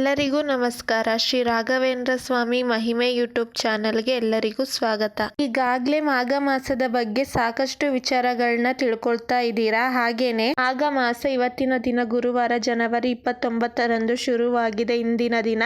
ಎಲ್ಲರಿಗೂ ನಮಸ್ಕಾರ. ಶ್ರೀ ರಾಘವೇಂದ್ರ ಸ್ವಾಮಿ ಮಹಿಮೆ ಯೂಟ್ಯೂಬ್ ಚಾನಲ್ಗೆ ಎಲ್ಲರಿಗೂ ಸ್ವಾಗತ. ಈಗಾಗಲೇ ಮಾಘ ಮಾಸದ ಬಗ್ಗೆ ಸಾಕಷ್ಟು ವಿಚಾರಗಳನ್ನ ತಿಳ್ಕೊಳ್ತಾ ಇದ್ದೀರಾ? ಹಾಗೇನೆ ಮಾಘ ಮಾಸ ಇವತ್ತಿನ ದಿನ ಗುರುವಾರ ಜನವರಿ ಇಪ್ಪತ್ತೊಂಬತ್ತರಂದು ಶುರುವಾಗಿದೆ ಇಂದಿನ ದಿನ.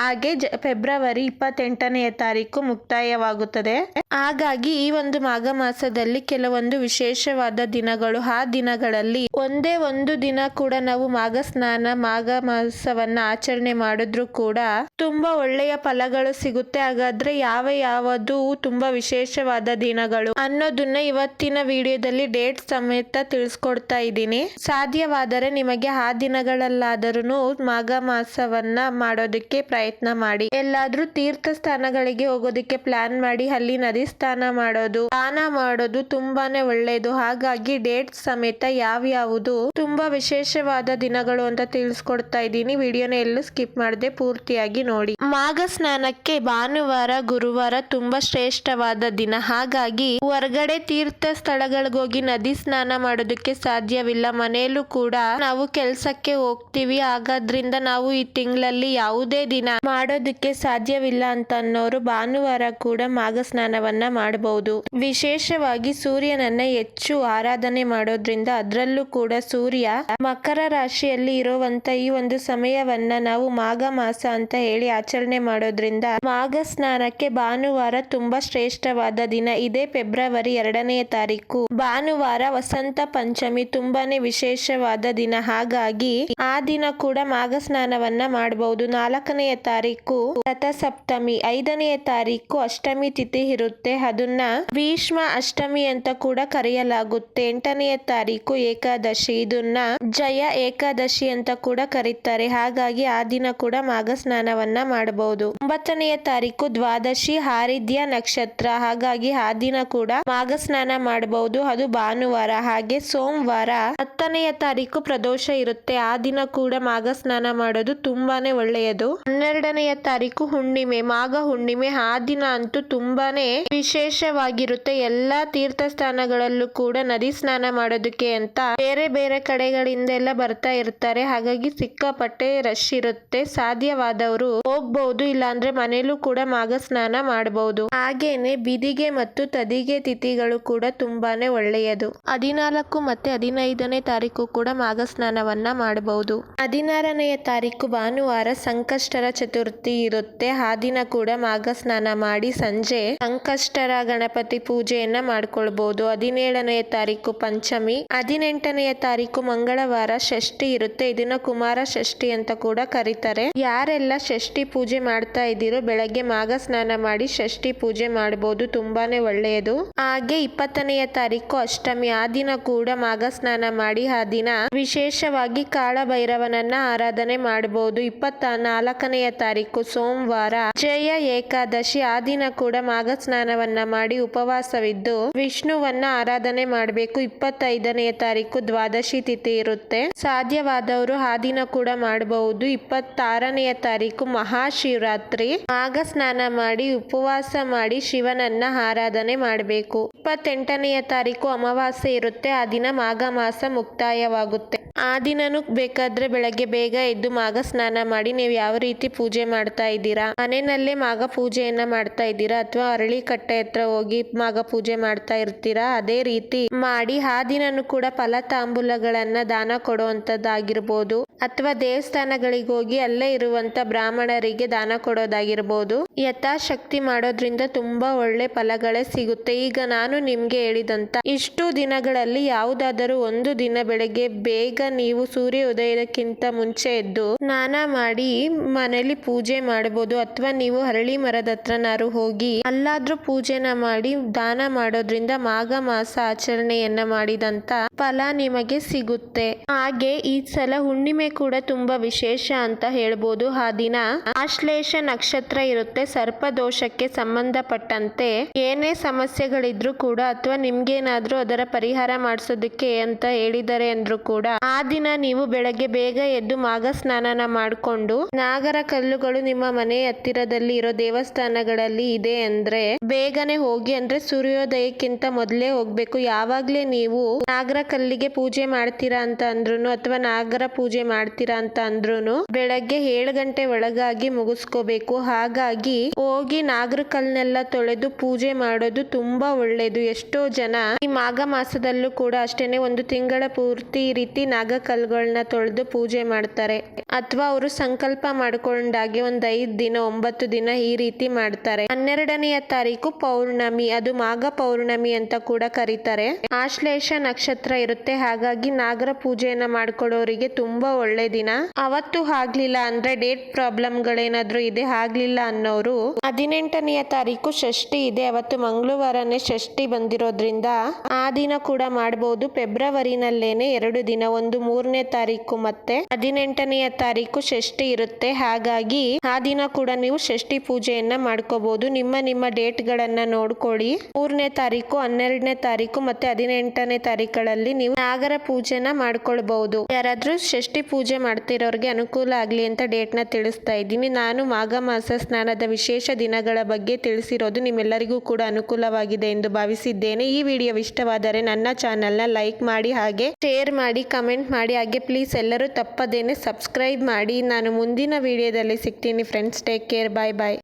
ಹಾಗೆ ಫೆಬ್ರವರಿ ಇಪ್ಪತ್ತೆಂಟನೆಯ ತಾರೀಕು ಮುಕ್ತಾಯವಾಗುತ್ತದೆ. ಹಾಗಾಗಿ ಈ ಒಂದು ಮಾಘ ಮಾಸದಲ್ಲಿ ಕೆಲವೊಂದು ವಿಶೇಷವಾದ ದಿನಗಳು ಆ ದಿನಗಳಲ್ಲಿ ಒಂದೇ ಒಂದು ದಿನ ಕೂಡ ನಾವು ಮಾಘ ಸ್ನಾನ, ಮಾಘ ಮಾಸವನ್ನ ಆಚರಣೆ ಮಾಡಿದ್ರು ಕೂಡ ತುಂಬಾ ಒಳ್ಳೆಯ ಫಲಗಳು ಸಿಗುತ್ತೆ. ಹಾಗಾದ್ರೆ ಯಾವ ಯಾವುದು ತುಂಬಾ ವಿಶೇಷವಾದ ದಿನಗಳು ಅನ್ನೋದನ್ನ ಇವತ್ತಿನ ವಿಡಿಯೋದಲ್ಲಿ ಡೇಟ್ ಸಮೇತ ತಿಳಿಸ್ಕೊಡ್ತಾ ಇದ್ದೀನಿ. ಸಾಧ್ಯವಾದರೆ ನಿಮಗೆ ಆ ದಿನಗಳಲ್ಲಾದರೂ ಮಾಘ ಮಾಸವನ್ನ ಮಾಡೋದಕ್ಕೆ ಪ್ರಯತ್ನ ಮಾಡಿ. ಎಲ್ಲಾದ್ರೂ ತೀರ್ಥ ಸ್ಥಾನಗಳಿಗೆ ಹೋಗೋದಕ್ಕೆ ಪ್ಲಾನ್ ಮಾಡಿ. ಅಲ್ಲಿ ನದಿ ಸ್ನಾನ ಮಾಡೋದು ಸ್ನಾನ ಮಾಡೋದು ತುಂಬಾನೇ ಒಳ್ಳೆಯದು ಹಾಗಾಗಿ ಡೇಟ್ ಸಮೇತ ಯಾವ್ಯಾವುದು ತುಂಬಾ ವಿಶೇಷವಾದ ದಿನಗಳು ಅಂತ ತಿಳಿಸ್ಕೊಡ್ತಾ ಇದ್ದೀನಿ. ವಿಡಿಯೋನ ಎಲ್ಲೂ ಸ್ಕಿಪ್ ಮಾಡದೆ ಪೂರ್ತಿಯಾಗಿ ನೋಡಿ. ಮಾಘ ಸ್ನಾನಕ್ಕೆ ಭಾನುವಾರ, ಗುರುವಾರ ತುಂಬಾ ಶ್ರೇಷ್ಠವಾದ ದಿನ. ಹಾಗಾಗಿ ಹೊರಗಡೆ ತೀರ್ಥ ಸ್ಥಳಗಳಿಗೋಗಿ ನದಿ ಸ್ನಾನ ಮಾಡೋದಕ್ಕೆ ಸಾಧ್ಯವಿಲ್ಲ. ಮನೆಯಲ್ಲೂ ಕೂಡ ನಾವು ಕೆಲ್ಸಕ್ಕೆ ಹೋಗ್ತೀವಿ. ಹಾಗಾದ್ರಿಂದ ನಾವು ಈ ತಿಂಗಳಲ್ಲಿ ಯಾವುದೇ ದಿನ ಮಾಡೋದಕ್ಕೆ ಸಾಧ್ಯವಿಲ್ಲ ಅಂತ ಅನ್ನೋರು ಭಾನುವಾರ ಕೂಡ ಮಾಘ ಸ್ನಾನವನ್ನ ಮಾಡಬಹುದು ವಿಶೇಷವಾಗಿ ಸೂರ್ಯನನ್ನ ಹೆಚ್ಚು ಆರಾಧನೆ ಮಾಡೋದ್ರಿಂದ ಅದರಲ್ಲೂ ಕೂಡ ಸೂರ್ಯ ಮಕರ ರಾಶಿಯಲ್ಲಿ ಇರುವಂತ ಈ ಒಂದು ಸಮಯವನ್ನ ನಾವು ಮಾಘ ಮಾಸ ಅಂತ ಹೇಳಿ ಆಚರಣೆ ಮಾಡೋದ್ರಿಂದ ಮಾಘ ಸ್ನಾನಕ್ಕೆ ಭಾನುವಾರ ತುಂಬಾ ಶ್ರೇಷ್ಠವಾದ ದಿನ. ಇದೇ ಫೆಬ್ರವರಿ ಎರಡನೇ ತಾರೀಕು. ಭಾನುವಾರ ವಸಂತ ಪಂಚಮಿ ತುಂಬಾನೇ ವಿಶೇಷವಾದ ದಿನ. ಹಾಗಾಗಿ ಆ ದಿನ ಕೂಡ ಮಾಘ ಸ್ನಾನವನ್ನ ಮಾಡಬಹುದು ನಾಲ್ಕನೆಯ ತಾರೀಕು ರಥಸಪ್ತಮಿ. ಐದನೆಯ ತಾರೀಕು ಅಷ್ಟಮಿ ತಿಥಿ ಇರುತ್ತೆ. ಅದನ್ನ ಭೀಷ್ಮ ಅಷ್ಟಮಿ ಅಂತ ಕೂಡ ಕರೆಯಲಾಗುತ್ತೆ. ಎಂಟನೆಯ ತಾರೀಕು ಏಕಾದಶಿ. ಇದನ್ನ ಜಯ ಏಕಾದಶಿ ಅಂತ ಕೂಡ ಕರೀತಾರೆ. ಹಾಗಾಗಿ ಆ ದಿನ ಕೂಡ ಮಾಘ ಸ್ನಾನವನ್ನ ಮಾಡಬಹುದು. ಒಂಬತ್ತನೆಯ ತಾರೀಕು ದ್ವಾದಶಿ ಹಾರಿದ್ಯ ನಕ್ಷತ್ರ. ಹಾಗಾಗಿ ಆ ದಿನ ಕೂಡ ಮಾಘ ಸ್ನಾನ ಮಾಡಬಹುದು. ಅದು ಭಾನುವಾರ. ಹಾಗೆ ಸೋಮವಾರ ಹತ್ತನೆಯ ತಾರೀಕು ಪ್ರದೋಷ ಇರುತ್ತೆ. ಆ ದಿನ ಕೂಡ ಮಾಘ ಸ್ನಾನ ಮಾಡೋದು ತುಂಬಾನೇ ಒಳ್ಳೆಯದು. ಹನ್ನೆರಡನೆಯ ತಾರೀಕು ಹುಣ್ಣಿಮೆ. ಮಾಘ ಹುಣ್ಣಿಮೆ ಆ ದಿನ ಅಂತೂ ತುಂಬಾನೇ ವಿಶೇಷವಾಗಿರುತ್ತೆ. ಎಲ್ಲಾ ತೀರ್ಥ ಸ್ಥಾನಗಳಲ್ಲೂ ಕೂಡ ನದಿ ಸ್ನಾನ ಮಾಡೋದಕ್ಕೆ ಅಂತ ಬೇರೆ ಬೇರೆ ಕಡೆಗಳಿಂದ ಎಲ್ಲ ಬರ್ತಾ ಇರ್ತಾರೆ. ಹಾಗಾಗಿ ಸಿಕ್ಕಾಪಟ್ಟೆ ರಶ್ ಇರುತ್ತೆ. ಸಾಧ್ಯವಾದವರು ಹೋಗ್ಬಹುದು, ಇಲ್ಲಾಂದ್ರೆ ಮನೇಲೂ ಕೂಡ ಮಾಘ ಸ್ನಾನ ಮಾಡಬಹುದು. ಹಾಗೇನೆ ಬಿದಿಗೆ ಮತ್ತು ತದಿಗೆ ತಿಥಿಗಳು ಕೂಡ ತುಂಬಾನೇ ಒಳ್ಳೆಯದು. ಹದಿನಾಲ್ಕು ಮತ್ತೆ ಹದಿನೈದನೇ ತಾರೀಕು ಕೂಡ ಮಾಘ ಸ್ನಾನವನ್ನ ಮಾಡಬಹುದು. ಹದಿನಾರನೆಯ ತಾರೀಕು ಭಾನುವಾರ ಸಂಕಷ್ಟರ ಚತುರ್ಥಿ ಇರುತ್ತೆ. ಆ ದಿನ ಕೂಡ ಮಾಘ ಸ್ನಾನ ಮಾಡಿ ಸಂಜೆ ಸಂಕಷ್ಟರ ಗಣಪತಿ ಪೂಜೆಯನ್ನ ಮಾಡ್ಕೊಳ್ಬಹುದು. ಹದಿನೇಳನೆಯ ತಾರೀಕು ಪಂಚಮಿ, ಹದಿನೆಂಟನೆಯ ತಾರೀಕು ಮಂಗಳವಾರ ಷಷ್ಠಿ ಇರುತ್ತೆ. ಇದನ್ನ ಕುಮಾರ ಷಷ್ಠಿ ಅಂತ ಕೂಡ ಕರೀತಾರೆ. ಯಾರೆಲ್ಲ ಷಷ್ಠಿ ಪೂಜೆ ಮಾಡ್ತಾ ಇದ್ದೀರೋ ಬೆಳಗ್ಗೆ ಮಾಘ ಸ್ನಾನ ಮಾಡಿ ಷಷ್ಠಿ ಪೂಜೆ ಮಾಡಬಹುದು ತುಂಬಾನೇ ಒಳ್ಳೆಯದು. ಹಾಗೆ ಇಪ್ಪತ್ತನೆಯ ತಾರೀಕು ಅಷ್ಟಮಿ, ಆ ದಿನ ಕೂಡ ಮಾಘ ಸ್ನಾನ ಮಾಡಿ, ಆ ದಿನ ವಿಶೇಷವಾಗಿ ಕಾಳಭೈರವನನ್ನ ಆರಾಧನೆ ಮಾಡಬಹುದು ಇಪ್ಪತ್ತ ನಾಲ್ಕನೆಯ ತಾರೀಕು ಸೋಮವಾರ, ಜಯ ಏಕಾದಶಿ, ಆ ದಿನ ಕೂಡ ಮಾಘ ಸ್ನಾನವನ್ನ ಮಾಡಿ ಉಪವಾಸವಿದ್ದು ವಿಷ್ಣುವನ್ನ ಆರಾಧನೆ ಮಾಡಬೇಕು. ಇಪ್ಪತ್ತೈದನೆಯ ತಾರೀಕು ದ್ವಾದಶಿ ತಿಥಿ ಇರುತ್ತೆ. ಸಾಧ್ಯವಾದವರು ಆ ದಿನ ಕೂಡ ಮಾಡಬಹುದು ಇಪ್ಪತ್ತಾರನೆಯ ತಾರೀಕು ಮಹಾಶಿವರಾತ್ರಿ. ಮಾಗ ಸ್ನಾನ ಮಾಡಿ, ಉಪವಾಸ ಮಾಡಿ ಶಿವನನ್ನ ಆರಾಧನೆ ಮಾಡಬೇಕು. ಇಪ್ಪತ್ತೆಂಟನೆಯ ತಾರೀಕು ಅಮಾವಾಸ್ಯೆ ಇರುತ್ತೆ, ಆ ದಿನ ಮಾಘ ಮಾಸ ಮುಕ್ತಾಯವಾಗುತ್ತೆ. ಆ ದಿನನೂ ಬೇಕಾದ್ರೆ ಬೆಳಗ್ಗೆ ಬೇಗ ಎದ್ದು ಮಾಗ ಸ್ನಾನ ಮಾಡಿ ನೀವು ಯಾವ ರೀತಿ ಪೂಜೆ ಮಾಡ್ತಾ ಇದ್ದೀರಾ? ಮನೆಯಲ್ಲೇ ಮಾಗ ಪೂಜೆಯನ್ನ ಮಾಡ್ತಾ ಇದ್ದೀರಾ? ಅಥವಾ ಅರಳಿ ಕಟ್ಟೆ ಹತ್ರ ಹೋಗಿ ಮಾಗ ಪೂಜೆ ಮಾಡ್ತಾ ಇರ್ತೀರಾ? ಅದೇ ರೀತಿ ಮಾಡಿ ಆ ದಿನನೂ ಕೂಡ ಫಲ ಫಲತಾಂಬೂಲಗಳನ್ನ ದಾನ ಕೊಡುವಂತದ್ದಾಗಿರ್ಬೋದು. ಅಥವಾ ದೇವಸ್ಥಾನಗಳಿಗೆ ಹೋಗಿ ಅಲ್ಲೇ ಇರುವಂತ ಬ್ರಾಹ್ಮಣರಿಗೆ ದಾನ ಕೊಡೋದಾಗಿರ್ಬೋದು. ಯಥಾಶಕ್ತಿ ಮಾಡೋದ್ರಿಂದ ತುಂಬಾ ಒಳ್ಳೆ ಫಲಗಳೇ ಸಿಗುತ್ತೆ. ಈಗ ನಾನು ನಿಮ್ಗೆ ಹೇಳಿದಂತ ಇಷ್ಟು ದಿನಗಳಲ್ಲಿ ಯಾವುದಾದರೂ ಒಂದು ದಿನ ಬೆಳಗ್ಗೆ ಬೇಗ ನೀವು ಸೂರ್ಯ ಉದಯಕ್ಕಿಂತ ಮುಂಚೆ ಎದ್ದು ಸ್ನಾನ ಮಾಡಿ ಮನೇಲಿ ಪೂಜೆ ಮಾಡಬಹುದು ಅಥವಾ ನೀವು ಹರಳಿ ಮರದ ಹತ್ರನಾರು ಹೋಗಿ ಅಲ್ಲಾದ್ರೂ ಪೂಜೆನ ಮಾಡಿ ದಾನ ಮಾಡೋದ್ರಿಂದ ಮಾಘ ಮಾಸ ಆಚರಣೆಯನ್ನ ಮಾಡಿದಂತ ಫಲ ನಿಮಗೆ ಸಿಗುತ್ತೆ. ಹಾಗೆ ಈ ಸಲ ಹುಣ್ಣಿಮೆ ಕೂಡ ತುಂಬಾ ವಿಶೇಷ ಅಂತ ಹೇಳ್ಬೋದು. ಆ ದಿನ ಆಶ್ಲೇಷ ನಕ್ಷತ್ರ ಇರುತ್ತೆ. ಸರ್ಪ ದೋಷಕ್ಕೆ ಸಂಬಂಧಪಟ್ಟಂತೆ ಏನೇ ಸಮಸ್ಯೆಗಳಿದ್ರು ಕೂಡ ಅಥವಾ ನಿಮ್ಗೇನಾದ್ರೂ ಅದರ ಪರಿಹಾರ ಮಾಡಿಸೋದಕ್ಕೆ ಅಂತ ಹೇಳಿದರೆ ಅಂದ್ರು ಕೂಡ ಆ ದಿನ ನೀವು ಬೆಳಗ್ಗೆ ಬೇಗ ಎದ್ದು ಮಾಘ ಸ್ನಾನನ ಮಾಡಿಕೊಂಡು ನಾಗರ ಕಲ್ಲುಗಳು ನಿಮ್ಮ ಮನೆ ಹತ್ತಿರದಲ್ಲಿ ಇರೋ ದೇವಸ್ಥಾನಗಳಲ್ಲಿ ಇದೆ ಅಂದ್ರೆ ಬೇಗನೆ ಹೋಗಿ ಅಂದ್ರೆ ಸೂರ್ಯೋದಯಕ್ಕಿಂತ ಮೊದಲೇ ಹೋಗ್ಬೇಕು. ಯಾವಾಗ್ಲೇ ನೀವು ನಾಗರ ಕಲ್ಲಿಗೆ ಪೂಜೆ ಮಾಡ್ತೀರಾ ಅಂತ ಅಂದ್ರುನು ಅಥವಾ ನಾಗರ ಪೂಜೆ ಮಾಡ್ತೀರಾ ಅಂತ ಅಂದ್ರುನು ಬೆಳಗ್ಗೆ ಏಳು ಗಂಟೆ ಒಳಗಾಗಿ ಮುಗಿಸ್ಕೋಬೇಕು. ಹಾಗಾಗಿ ಹೋಗಿ ನಾಗರ ಕಲ್ನೆಲ್ಲ ತೊಳೆದು ಪೂಜೆ ಮಾಡೋದು ತುಂಬಾ ಒಳ್ಳೇದು. ಎಷ್ಟೋ ಜನ ಈ ಮಾಘ ಮಾಸದಲ್ಲೂ ಕೂಡ ಅಷ್ಟೇನೆ ಒಂದು ತಿಂಗಳ ಪೂರ್ತಿ ರೀತಿ ನಾಗ ಕಲ್ಗಳನ್ನ ತೊಳೆದು ಪೂಜೆ ಮಾಡ್ತಾರೆ. ಅಥವಾ ಅವರು ಸಂಕಲ್ಪ ಮಾಡ್ಕೊಂಡಾಗೆ ಒಂದ್ ಐದ್ ದಿನ, ಒಂಬತ್ತು ದಿನ ಈ ರೀತಿ ಮಾಡ್ತಾರೆ. ಹನ್ನೆರಡನೆಯ ತಾರೀಕು ಪೌರ್ಣಮಿ. ಅದು ಮಾಘ ಪೌರ್ಣಮಿ ಅಂತ ಕೂಡ ಕರೀತಾರೆ. ಆಶ್ಲೇಷ ನಕ್ಷತ್ರ ಇರುತ್ತೆ. ಹಾಗಾಗಿ ನಾಗರ ಪೂಜೆಯನ್ನ ಮಾಡ್ಕೊಳ್ಳೋರಿಗೆ ತುಂಬಾ ಒಳ್ಳೆ ದಿನ. ಅವತ್ತು ಆಗ್ಲಿಲ್ಲ ಅಂದ್ರೆ ಡೇಟ್ ಪ್ರಾಬ್ಲಮ್ ಗಳೇನಾದ್ರೂ ಇದೆ? ಆಗ್ಲಿಲ್ಲ ಅನ್ನೋರು ಹದಿನೆಂಟನೆಯ ತಾರೀಕು ಷಷ್ಠಿ ಇದೆ. ಅವತ್ತು ಮಂಗಳವಾರನೇ ಷಷ್ಠಿ ಬಂದಿರೋದ್ರಿಂದ ಆ ದಿನ ಕೂಡ ಮಾಡಬಹುದು ಫೆಬ್ರವರಿನಲ್ಲೇನೆ ಎರಡು ದಿನ, ಒಂದು ಮೂರನೇ ತಾರೀಕು ಮತ್ತೆ ಹದಿನೆಂಟನೆಯ ತಾರೀಕು ಷಷ್ಠಿ ಇರುತ್ತೆ. ಹಾಗಾಗಿ ಆ ದಿನ ಕೂಡ ನೀವು ಷಷ್ಠಿ ಪೂಜೆಯನ್ನ ಮಾಡ್ಕೋಬಹುದು ನಿಮ್ಮ ನಿಮ್ಮ ಡೇಟ್ ಗಳನ್ನ ನೋಡ್ಕೊಳ್ಳಿ. ಮೂರನೇ ತಾರೀಕು, ಹನ್ನೆರಡನೇ ತಾರೀಕು ಮತ್ತೆ ಹದಿನೆಂಟನೇ ತಾರೀಕುಗಳಲ್ಲಿ ನೀವು ನಾಗರ ಪೂಜೆನ ಮಾಡ್ಕೊಳ್ಬಹುದು. ಯಾರಾದ್ರೂ ಷಷ್ಠಿ ಪೂಜೆ ಮಾಡ್ತಿರೋರ್ಗೆ ಅನುಕೂಲ ಆಗ್ಲಿ ಅಂತ ಡೇಟ್ನ ತಿಳಿಸ್ತಾ ಇದ್ದೀನಿ. ನಾನು ಮಾಘ ಮಾಸ ಸ್ನಾನದ ವಿಶೇಷ ದಿನಗಳ ಬಗ್ಗೆ ತಿಳಿಸಿರೋದು ನಿಮ್ಮೆಲ್ಲರಿಗೂ ಕೂಡ ಅನುಕೂಲವಾಗಿದೆ ಎಂದು ಭಾವಿಸಿದ್ದೇನೆ. ಈ ವಿಡಿಯೋ ಇಷ್ಟವಾದರೆ ನನ್ನ ಚಾನೆಲ್ನ ಲೈಕ್ ಮಾಡಿ ಹಾಗೆ ಶೇರ್ ಮಾಡಿ ಕಮೆಂಟ್ ಮಾಡಿ. ಹಾಗೆ ಪ್ಲೀಸ್ ಎಲ್ಲರೂ ತಪ್ಪದೇನೆ ಸಬ್ಸ್ಕ್ರೈಬ್ ಮಾಡಿ. ನಾನು ಮುಂದಿನ ವಿಡಿಯೋದಲ್ಲಿ ಸಿಗ್ತೀನಿ friends take care bye bye